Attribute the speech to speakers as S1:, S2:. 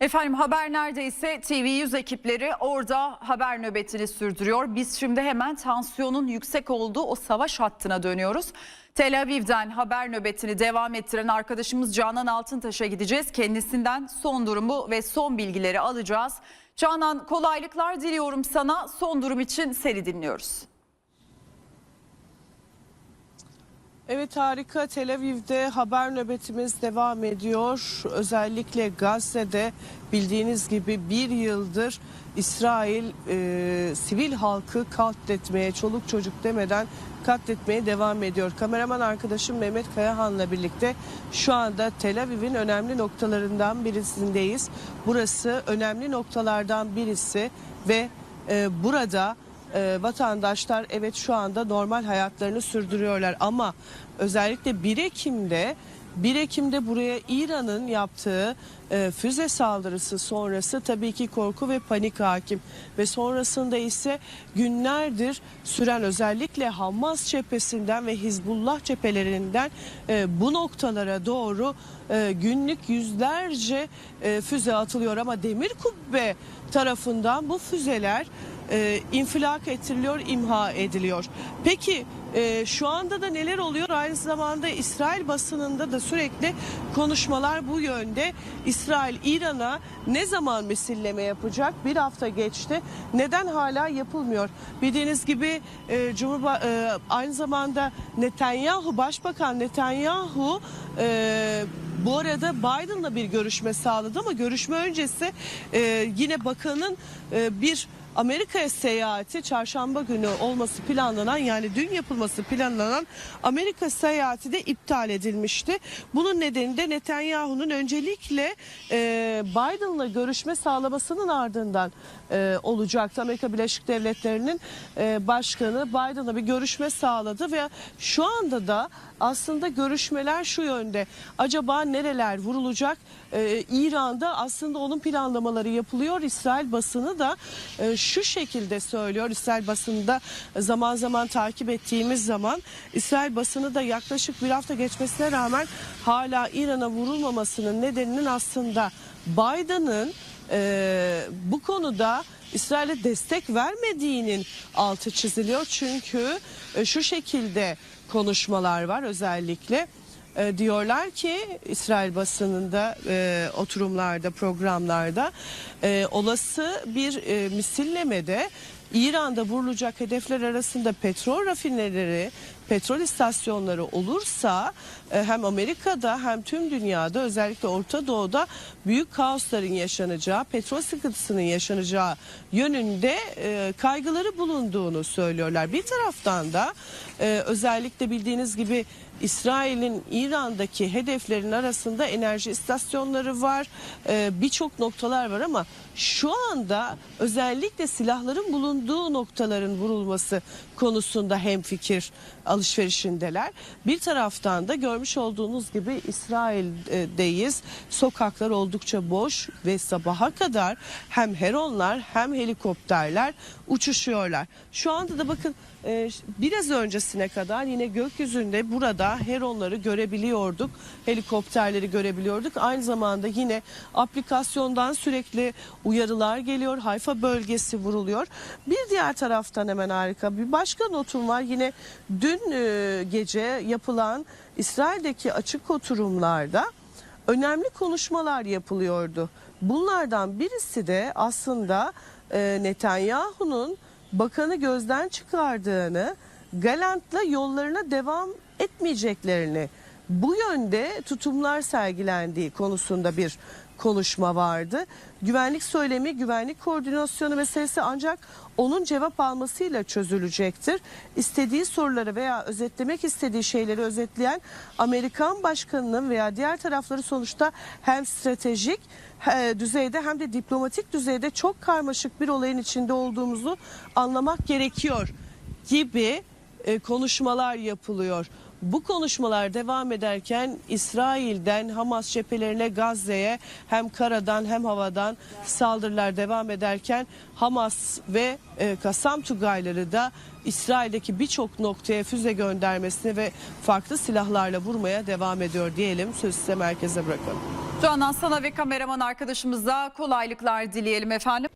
S1: Efendim haber neredeyse TV100 ekipleri orada haber nöbetini sürdürüyor. Biz şimdi hemen tansiyonun yüksek olduğu o savaş hattına dönüyoruz. Tel Aviv'den haber nöbetini devam ettiren arkadaşımız Canan Altıntaş'a gideceğiz. Kendisinden son durumu ve son bilgileri alacağız. Canan kolaylıklar diliyorum sana. Son durum için seni dinliyoruz.
S2: Evet harika Tel Aviv'de haber nöbetimiz devam ediyor. Özellikle Gazze'de bildiğiniz gibi bir yıldır İsrail e, sivil halkı katletmeye, çoluk çocuk demeden katletmeye devam ediyor. Kameraman arkadaşım Mehmet Kayahan'la birlikte şu anda Tel Aviv'in önemli noktalarından birisindeyiz. Burası önemli noktalardan birisi ve e, burada e, vatandaşlar evet şu anda normal hayatlarını sürdürüyorlar ama özellikle 1 Ekim'de 1 Ekim'de buraya İran'ın yaptığı e, füze saldırısı sonrası tabii ki korku ve panik hakim. Ve sonrasında ise günlerdir süren özellikle Hamas cephesinden ve Hizbullah cephelerinden e, bu noktalara doğru e, günlük yüzlerce e, füze atılıyor. Ama demir kubbe tarafından bu füzeler e, infilak ettiriliyor, imha ediliyor. Peki e, şu anda da neler oluyor? Aynı zamanda İsrail basınında da sürekli konuşmalar bu yönde. İsrail İran'a ne zaman misilleme yapacak? Bir hafta geçti. Neden hala yapılmıyor? Bildiğiniz gibi e, Cumhurba e, aynı zamanda Netanyahu, Başbakan Netanyahu e, bu arada Biden'la bir görüşme sağladı ama görüşme öncesi e, yine bakanın e, bir Amerika'ya seyahati çarşamba günü olması planlanan yani dün yapılması planlanan Amerika seyahati de iptal edilmişti. Bunun nedeni de Netanyahu'nun öncelikle e, Biden'la görüşme sağlamasının ardından e, olacaktı. Amerika Birleşik Devletleri'nin e, başkanı Biden'la bir görüşme sağladı ve şu anda da aslında görüşmeler şu yönde. Acaba nereler vurulacak? Ee, İran'da aslında onun planlamaları yapılıyor. İsrail basını da e, şu şekilde söylüyor. İsrail basında zaman zaman takip ettiğimiz zaman İsrail basını da yaklaşık bir hafta geçmesine rağmen hala İran'a vurulmamasının nedeninin aslında Biden'ın e, bu konuda İsrail'e destek vermediğinin altı çiziliyor. Çünkü e, şu şekilde konuşmalar var özellikle. E, diyorlar ki İsrail basınında e, oturumlarda programlarda e, olası bir e, misillemede İran'da vurulacak hedefler arasında petrol rafineleri, petrol istasyonları olursa e, hem Amerika'da hem tüm dünyada özellikle Orta Doğu'da büyük kaosların yaşanacağı, petrol sıkıntısının yaşanacağı yönünde e, kaygıları bulunduğunu söylüyorlar. Bir taraftan da e, özellikle bildiğiniz gibi İsrail'in İran'daki hedeflerin arasında enerji istasyonları var, e, birçok noktalar var ama şu anda özellikle silahların bulunduğu noktaların vurulması konusunda hemfikir alışverişindeler. Bir taraftan da görmüş olduğunuz gibi İsrail'deyiz. Sokaklar oldukça boş ve sabaha kadar hem heronlar hem helikopterler uçuşuyorlar. Şu anda da bakın e, biraz öncesine kadar yine gökyüzünde burada heronları görebiliyorduk. Helikopterleri görebiliyorduk. Aynı zamanda yine aplikasyondan sürekli uyarılar geliyor. Hayfa bölgesi vuruluyor. Bir diğer taraftan hemen harika bir başka notum var. Yine dün e, gece yapılan İsrail'deki açık oturumlarda önemli konuşmalar yapılıyordu. Bunlardan birisi de aslında e, Netanyahu'nun bakanı gözden çıkardığını, Galant'la yollarına devam etmeyeceklerini, bu yönde tutumlar sergilendiği konusunda bir konuşma vardı. Güvenlik söylemi, güvenlik koordinasyonu meselesi ancak onun cevap almasıyla çözülecektir. İstediği soruları veya özetlemek istediği şeyleri özetleyen Amerikan başkanının veya diğer tarafları sonuçta hem stratejik düzeyde hem de diplomatik düzeyde çok karmaşık bir olayın içinde olduğumuzu anlamak gerekiyor gibi e, konuşmalar yapılıyor. Bu konuşmalar devam ederken İsrail'den Hamas cephelerine Gazze'ye hem karadan hem havadan saldırılar devam ederken Hamas ve e, Kassam Tugayları da İsrail'deki birçok noktaya füze göndermesine ve farklı silahlarla vurmaya devam ediyor diyelim. Sözü size merkeze bırakalım.
S1: Canan sana ve kameraman arkadaşımıza kolaylıklar dileyelim efendim.